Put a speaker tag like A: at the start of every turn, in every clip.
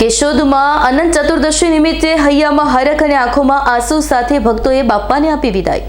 A: કેશોદમાં અનંત ચતુર્દશી નિમિત્તે હૈયામાં હરખ અને આંખોમાં આંસુ સાથે ભક્તોએ બાપ્પાને આપી વિદાય.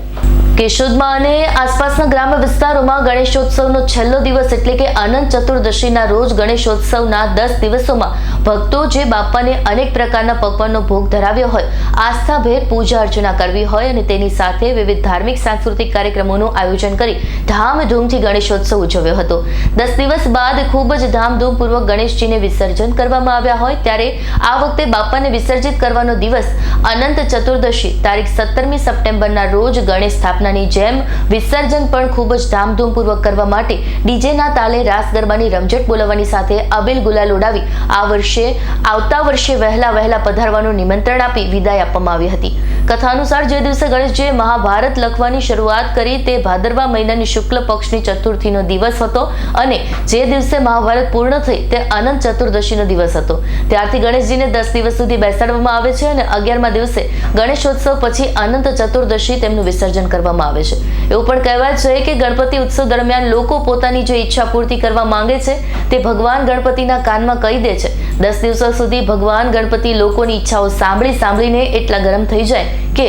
A: કેશોદમાં અને આસપાસના ગ્રામ્ય વિસ્તારોમાં ગણેશોત્સવનો છેલ્લો દિવસ એટલે કે અનંત ચતુર્દશીના રોજ ગણેશોત્સવના દસ દિવસોમાં ભક્તો જે બાપ્પાને અનેક પ્રકારના પકવાનનો ભોગ ધરાવ્યો હોય, આસ્થાભેર પૂજા અર્ચના કરવી હોય અને તેની સાથે વિવિધ ધાર્મિક, સાંસ્કૃતિક કાર્યક્રમોનું આયોજન કરી ધામધૂમથી ગણેશોત્સવ ઉજવ્યો હતો. દસ દિવસ બાદ ખૂબ જ ધામધૂમપૂર્વક ગણેશજીને વિસર્જન કરવામાં આવ્યા હોય, ત્યારે આ વખતે બાપ્પાને વિસર્જિત કરવાનો દિવસ અનંત ચતુર્દશી, તારીખ સત્તરમી સપ્ટેમ્બરના રોજ ગણેશ સ્થાપનાની જેમ વિસર્જન પણ ખૂબ જ ધામધૂમપૂર્વક કરવા માટે ડીજેના તાલે રાસ ગરબાની રમઝટ બોલાવવાની સાથે અબિલ ગુલાલ ઉડાવી આ વર્ષે આવતા વર્ષે વહેલા વહેલા પધારવાનું નિમંત્રણ આપી વિદાય આપવામાં આવી હતી. કથા અનુસાર જે દિવસે ગણેશજીએ મહાભારત લખવાની શરૂઆત કરી તે ભાદરવા મહિનાની શુક્લ પક્ષની ચતુર્થીનો દિવસ હતો અને જે દિવસે મહાભારત પૂર્ણ થઈ તે અનંત ચતુર્દશીનો દિવસ હતો. ત્યારથી ગણેશજીને દસ દિવસ સુધી બેસાડવામાં આવે છે અને અગિયારમા દિવસે ગણેશોત્સવ પછી અનંત ચતુર્દશી તેમનું વિસર્જન કરવામાં આવે છે. એવું પણ કહેવાય છે કે ગણપતિ ઉત્સવ દરમિયાન લોકો પોતાની જે ઈચ્છા પૂર્તિ કરવા માંગે છે તે ભગવાન ગણપતિના કાનમાં કહી દે છે. દસ દિવસો સુધી ભગવાન ગણપતિ લોકોની ઈચ્છાઓ સાંભળી સાંભળીને એટલા ગરમ થઈ જાય કે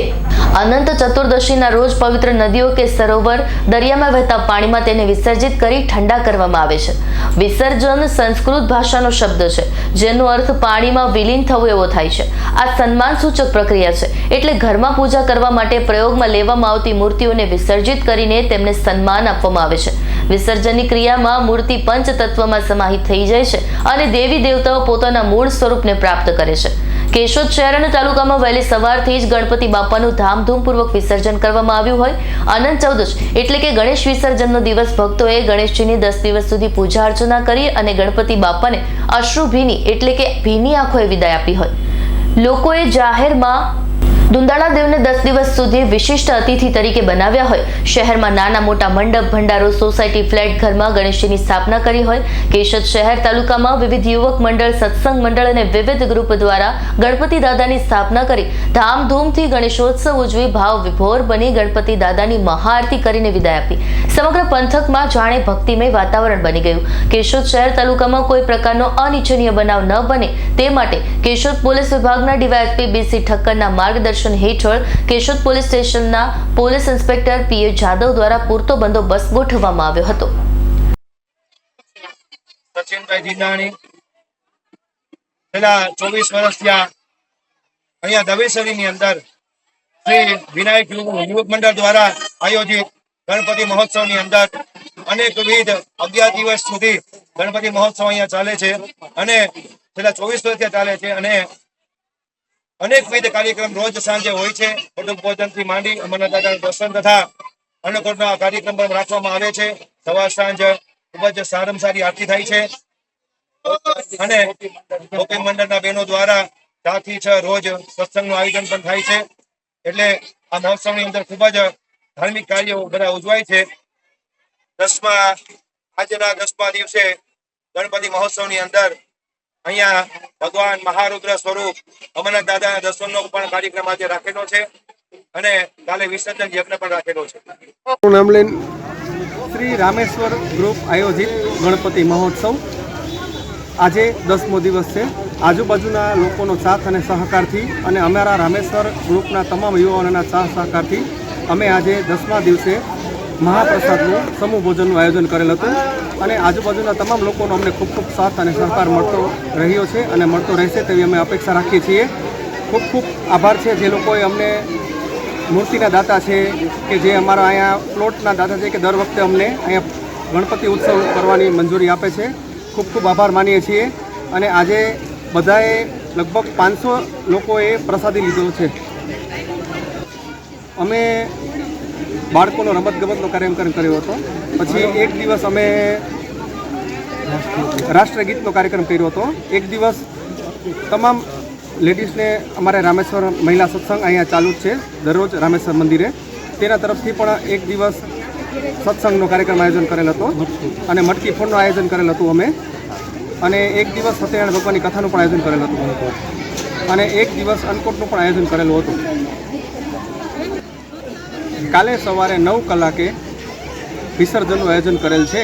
A: અનંત ચતુર્દશીના રોજ પવિત્ર નદીઓ કે સરોવર દરિયામાં વહેતા પાણીમાં તેને વિસર્જિત કરી ઠંડા કરવામાં આવે છે. વિસર્જન સંસ્કૃત ભાષાનો શબ્દ છે, જેનો અર્થ પાણીમાં વિલીન થવું એવો થાય છે. આ સન્માન સૂચક પ્રક્રિયા છે, એટલે ઘરમાં પૂજા કરવા માટે પ્રયોગમાં લેવામાં આવતી મૂર્તિઓને વિસર્જિત કરીને તેમને સન્માન આપવામાં આવે છે. વિસર્જનની ક્રિયામાં મૂર્તિ પંચ તત્વમાં સમાહિત થઈ જાય છે અને દેવી દેવતાઓ પોતાના મૂળ સ્વરૂપને પ્રાપ્ત કરે છે. કેશોદ શહેર અને તાલુકામાં વહેલી સવારથી જ ગણપતિ બાપાનું ધામધૂમપૂર્વક વિસર્જન કરવામાં આવ્યું હોય. અનંત ચૌદશ એટલે કે ગણેશ વિસર્જનનો દિવસ ભક્તોએ ગણેશજીની દસ દિવસ સુધી પૂજા અર્ચના કરી અને ગણપતિ બાપાને અશ્રુ ભીની એટલે કે ભીની આંખોએ વિદાય આપી હોય. લોકોએ જાહેરમાં દુંદાળા દેવને દસ દિવસ સુધી વિશિષ્ટ અતિથિ તરીકે બનાવ્યા હોય. શહેરમાં નાના મોટા મંડપ, ભંડારો, સોસાયટી, ફ્લેટ ઘરમાં ગણેશજીની સ્થાપના કરી હોય. કેશોદ શહેર તાલુકામાં વિવિધ યુવક મંડળ, સત્સંગ મંડળ અને વિવિધ ગ્રુપ દ્વારા ગણપતિ દાદાની સ્થાપના કરી. ધામધૂમથી ગણેશોત્સવ ઉજવી ભાવ વિભોર બની ગણપતિ દાદાની મહાઆરતી કરીને વિદાય આપી. સમગ્ર પંથકમાં જાણે ભક્તિમય વાતાવરણ બની ગયું. કેશોદ શહેર તાલુકામાં કોઈ પ્રકારનો અનિચ્છનીય બનાવ ન બને. તે માટે કેશોદ પોલીસ વિભાગના ડીવાયએસપી બીસી ઠક્કરના માર્ગદર્શન હેઠળ કેશોદ પોલીસ સ્ટેશનના police inspector P A Jadav દ્વારા પૂરતો બંદોબસ્ત ગોઠવવામાં આવ્યો હતો.
B: સચિનભાઈ જીનાણી છેલ્લા અંદર શ્રી વિનાયક યુવક અનેકવિધ અગિયાર દિવસ સુધી ગણપતિ મહોત્સવ અહીંયા ચાલે છે અને છેલ્લા ચોવીસ વર્ષથી ચાલે છે અને અનેકવિધ કાર્યક્રમ રોજ સાંજે હોય છે. કુટુંબ ભોજનથી માંડી અમરનાથ દાદાનું દર્શન તથા અન્નકૂટના કાર્યક્રમ પણ રાખવામાં આવે છે. સવાર સાંજ ખૂબ જ સારામાં સારી આરતી થાય છે. અને ગોપી મંડળના બહેનો દ્વારા ચારથી છ રોજ સત્સંગનું આયોજન પણ થાય છે. એટલે આ મહોત્સવની અંદર ખૂબ જ ધાર્મિક કાર્યો બધા ઉજવાય છે. દસમા, આજના દસમા દિવસે ગણપતિ મહોત્સવની અંદર અહીંયા ભગવાન મહારુદ્ર સ્વરૂપ અમરનાથ દાદાના દર્શનનો પણ કાર્યક્રમ આજે રાખેલો છે અને કાલે વિસર્જન યજ્ઞ પણ રાખેલો છે.
C: શ્રી રામેશ્વર ગ્રુપ આયોજિત ગણપતિ મહોત્સવ. આજે દસમો દિવસ છે. આજુબાજુના લોકોનો સાથ અને સહકારથી અને અમારા રામેશ્વર ગ્રુપના તમામ યુવાનોના સાથ સહકારથી અમે આજે દસમા દિવસે મહાપ્રસાદનું સમૂહ ભોજનનું આયોજન કરેલ હતું. અને આજુબાજુના તમામ લોકોનો અમને ખૂબ ખૂબ સાથ અને સહકાર મળતો રહ્યો છે અને મળતો રહેશે તેવી અમે અપેક્ષા રાખીએ છીએ. ખૂબ ખૂબ આભાર છે જે લોકોએ અમને મૂર્તિના દાતા છે કે જે અમારા અહીંયા પ્લોટના દાતા છે કે દર વખતે અમને અહીંયા ગણપતિ ઉત્સવ કરવાની મંજૂરી આપે છે. ખૂબ ખૂબ આભાર માનીએ છીએ. અને આજે બધાએ લગભગ પાંચસો લોકોએ પ્રસાદી લીધો છે. અમે બાળકોનો રમતગમતનો કાર્યક્રમ કર્યો હતો. પછી એક દિવસ અમે રાષ્ટ્રગીતનો કાર્યક્રમ કર્યો હતો. એક દિવસ તમામ લેડીઝને અમારે રામેશ્વર મહિલા સત્સંગ અહીંયા ચાલુ છે, દરરોજ રામેશ્વર મંદિરે. તેના તરફથી પણ એક દિવસ સત્સંગનો કાર્યક્રમ આયોજન કરેલ હતો અને મટકી ફોડનું આયોજન કરેલ હતું અમે. અને એક દિવસ સત્યનારાયણ ભગવાનની કથાનું પણ આયોજન કરેલ હતું. અને એક દિવસ અન્નકૂટનું પણ આયોજન કરેલું હતું. કાલે સવારે નવ કલાકે વિસર્જનનું આયોજન કરેલ છે.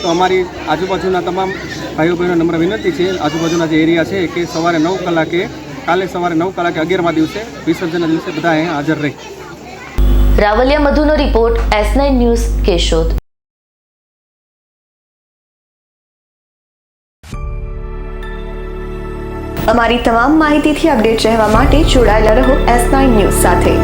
C: તો અમારી આજુબાજુના તમામ ભાઈઓ બહેનો નમ્ર વિનંતી છે. આજુબાજુના જે એરિયા છે કે સવારે નવ કલાકે કાલે સવારે નવ કલાકે અગિયારમા દિવસે વિસર્જનના દિવસે બધા અહીંયા હાજર રહી.
A: Ravaliya મધુનો report S nine news Keshod.
D: અમારી તમામ માહિતીથી અપડેટ રહેવા માટે જોડાયેલા રહો એસ નાઇન ન્યૂઝ સાથે.